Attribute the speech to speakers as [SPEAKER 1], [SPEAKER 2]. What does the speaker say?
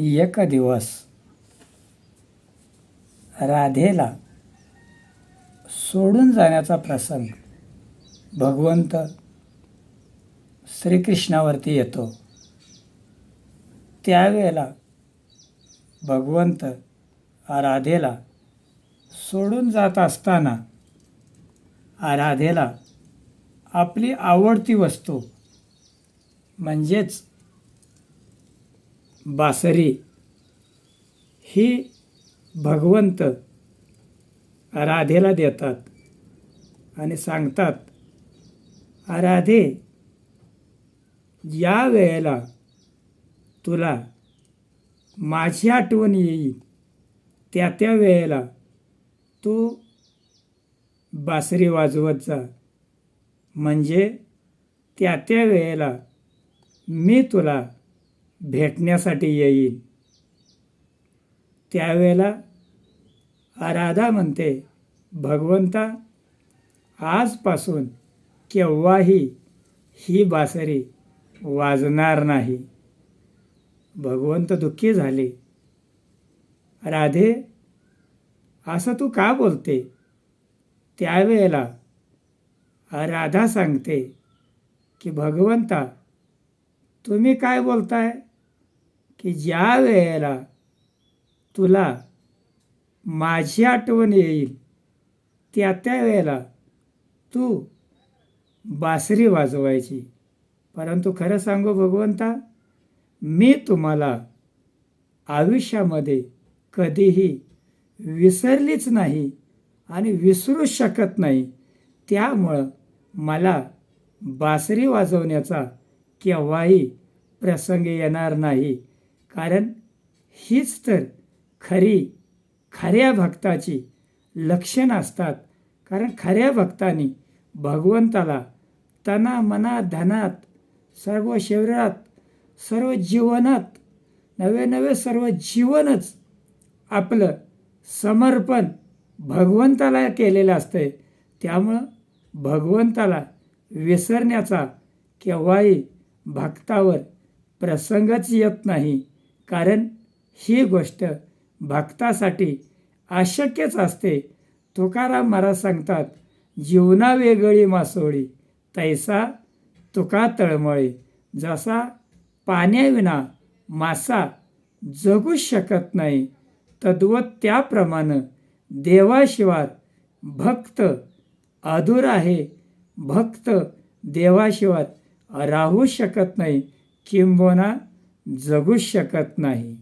[SPEAKER 1] एक दिवस राधेला सोडून जाण्याचा प्रसंग भगवंत श्रीकृष्णावरती येतो. त्यावेळेला भगवंत राधेला सोडून जात असताना राधेला आपली आवडती वस्तू म्हणजेच बासरी. ही भगवंत राधेला देतात आणि सांगतात राधे या वेळेला तुला माझी आठवण येईल. त्या त्या वेळेला तू बासरी वाजवत जा. म्हणजे त्या त्या वेळेला मी तुला भेटण्यासाठी येईल. त्यावेळेला राधा म्हणते भगवंता आजपासून केव्हाही ही बासरी वाजणार नाही. भगवंत दुःखी झाले. राधे असं तू का बोलते? त्यावेळेला राधा सांगते की भगवंता तुम्ही काय बोलताय? की ज्या वेळेला तुला माझी आठवण येईल त्या त्या वेळेला तू बासरी वाजवायची. परंतु खरं सांगू भगवंता मी तुम्हाला आयुष्यामध्ये कधीही विसरलीच नाही आणि विसरूच शकत नाही. त्यामुळं मला बासरी वाजवण्याचा केव्हाही प्रसंग येणार नाही. कारण हीच तर खरी खऱ्या भक्ताची लक्षणं असतात. कारण खऱ्या भक्तांनी भगवंताला तना मनात धनात सर्व शरीरात सर्व जीवनात नवे नवे सर्व जीवनच आपलं समर्पण भगवंताला केलेलं असतंय. त्यामुळं भगवंताला विसरण्याचा केव्हाही भक्तावर प्रसंगच येत नाही. कारण ही गोष्ट भक्तासाठी अशक्यच असते. तुकाराम महाराज सांगतात जीवना वेगळी मासोळी तैसा तुका तळमळे. जसा पाण्याविना मासा जगूच शकत नाही तद्वत त्याप्रमाणे देवाशिवाय भक्त अधूर आहे. भक्त देवाशिवाय राहू शकत नाही. किंबोना जगूच शकत नाही.